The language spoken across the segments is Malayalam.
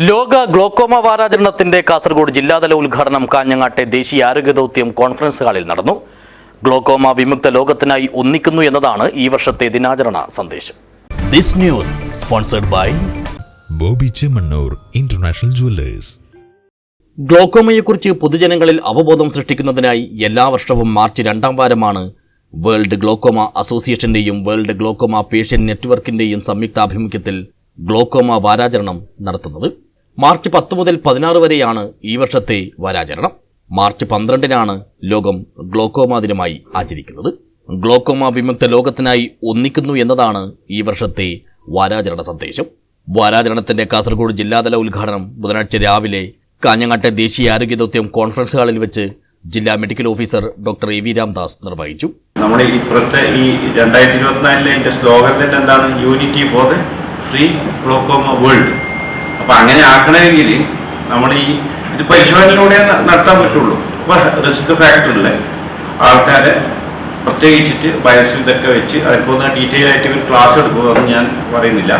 ലോക ഗ്ലോക്കോമ വാരാചരണത്തിന്റെ കാസർഗോഡ് ജില്ലാതല ഉദ്ഘാടനം കാഞ്ഞങ്ങാട്ടെ ദേശീയ ആരോഗ്യ ദൗത്യം കോൺഫറൻസ് ഹാളിൽ നടന്നു. ഗ്ലോക്കോമ വിമുക്ത ലോകത്തിനായി ഒന്നിക്കുന്നു എന്നതാണ് ഈ വർഷത്തെ ദിനാചരണ സന്ദേശം. This news sponsored by Boby Chemmanur international jewellers. ഗ്ലോക്കോമയെക്കുറിച്ച് പൊതുജനങ്ങളിൽ അവബോധം സൃഷ്ടിക്കുന്നതിനായി എല്ലാ വർഷവും മാർച്ച് രണ്ടാം വാരമാണ് വേൾഡ് ഗ്ലോക്കോമ അസോസിയേഷന്റെയും വേൾഡ് ഗ്ലോക്കോമ പേഷ്യൻ നെറ്റ്വർക്കിന്റെയും സംയുക്താഭിമുഖ്യത്തിൽ ഗ്ലോക്കോമ വാരാചരണം നടത്തുന്നത്. മാർച്ച് പത്ത് മുതൽ പതിനാറ് വരെയാണ് ഈ വർഷത്തെ വാരാചരണം. മാർച്ച് പന്ത്രണ്ടിനാണ് ലോകം ഗ്ലോക്കോമ ദിനമായി ആചരിക്കുന്നത്. ഗ്ലോക്കോമ വിമുക്ത ലോകത്തിനായി ഒന്നിക്കുന്നു എന്നതാണ് ഈ വർഷത്തെ വാരാചരണ സന്ദേശം. വാരാചരണത്തിന്റെ കാസർഗോഡ് ജില്ലാതല ഉദ്ഘാടനം ബുധനാഴ്ച രാവിലെ കാഞ്ഞങ്ങാട്ടെ ദേശീയ ആരോഗ്യ ദൗത്യം കോൺഫറൻസ് ഹാളിൽ വെച്ച് ജില്ലാ medical officer doctor A V Ramdas നിർവഹിച്ചു. നമ്മുടെ ഇപ്പോഴത്തെ ഈ രണ്ടായിരത്തി ഇരുപത്തിനാലിലെ എന്റെ സ്ലോഗൻ എന്താണ് unity for free glaucoma world അപ്പൊ അങ്ങനെ ആക്കണമെങ്കിൽ നമ്മൾ ഈ ഇത് പരിശോധനയിലൂടെ നടത്താൻ പറ്റുള്ളൂ. അപ്പൊ റിസ്ക് ഫാക്ടറിലെ ആൾക്കാരെ പ്രത്യേകിച്ചിട്ട് വയസ്സ് ഇതൊക്കെ വെച്ച് അതിപ്പോൾ ഡീറ്റെയിൽ ആയിട്ട് ഒരു ക്ലാസ് എടുക്കുമെന്ന് ഞാൻ പറയുന്നില്ല.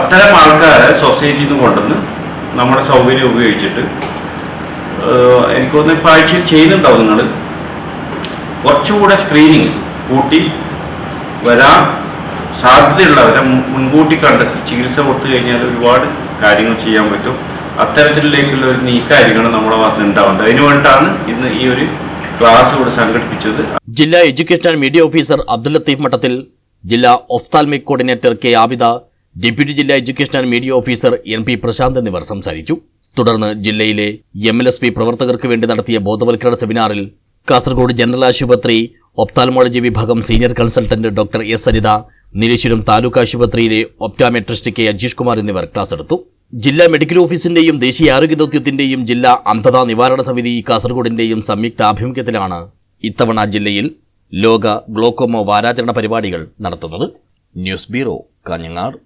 അത്തരം ആൾക്കാരെ സൊസൈറ്റിയിൽ നിന്ന് കൊണ്ടുവന്ന് നമ്മുടെ സൗകര്യം ഉപയോഗിച്ചിട്ട് എനിക്കൊന്ന് ഇപ്പോൾ ആഴ്ചയിൽ ചെയ്യുന്നുണ്ടാവും നിങ്ങൾ കുറച്ചുകൂടെ സ്ക്രീനിങ് കൂട്ടി വരാൻ സാധ്യതയുള്ളവരെ മുൻകൂട്ടി കണ്ടെത്തി ചികിത്സ കൊടുത്തു കഴിഞ്ഞാൽ ഒരുപാട് കാര്യങ്ങൾ ചെയ്യാൻ പറ്റും. അത്തരത്തിലേക്കുള്ള ഒരു നീക്കാര്യങ്ങൾ നമ്മുടെ ഭാഗത്ത് ഉണ്ടാവേണ്ടത് അതിനു വേണ്ടിയിട്ടാണ് ഇന്ന് ഈ ഒരു ക്ലാസ് ഇവിടെ സംഘടിപ്പിച്ചത്. ജില്ലാ education and media officer Abdul Latheef Mattathil ജില്ലാ ophthalmic coordinator K Abida deputy ജില്ലാ education and media officer N P Prashanth എന്നിവർ സംസാരിച്ചു. തുടർന്ന് ജില്ലയിലെ എം എൽ എസ് പി പ്രവർത്തകർക്ക് വേണ്ടി നടത്തിയ ബോധവൽക്കരണ സെമിനാറിൽ കാസർഗോഡ് ജനറൽ ആശുപത്രി ഒപ്താൽമോളജി വിഭാഗം senior consultant doctor S Saritha Nileshwaram taluk ആശുപത്രിയിലെ ഒപ്റ്റാമെട്രിസ്റ്റ് കെ അജീഷ് കുമാർ എന്നിവർ ക്ലാസ് എടുത്തു. ജില്ലാ മെഡിക്കൽ ഓഫീസിന്റെയും ദേശീയ ആരോഗ്യ ദൗത്യത്തിന്റെയും ജില്ലാ അന്ധതാ നിവാരണ സമിതി കാസർഗോഡിന്റെയും സംയുക്ത ആഭിമുഖ്യത്തിലാണ് ഇത്തവണ ജില്ലയിൽ ലോക ഗ്ലോക്കോമോ വാരാചരണ പരിപാടികൾ നടത്തുന്നത്. News bureau Kanhangad.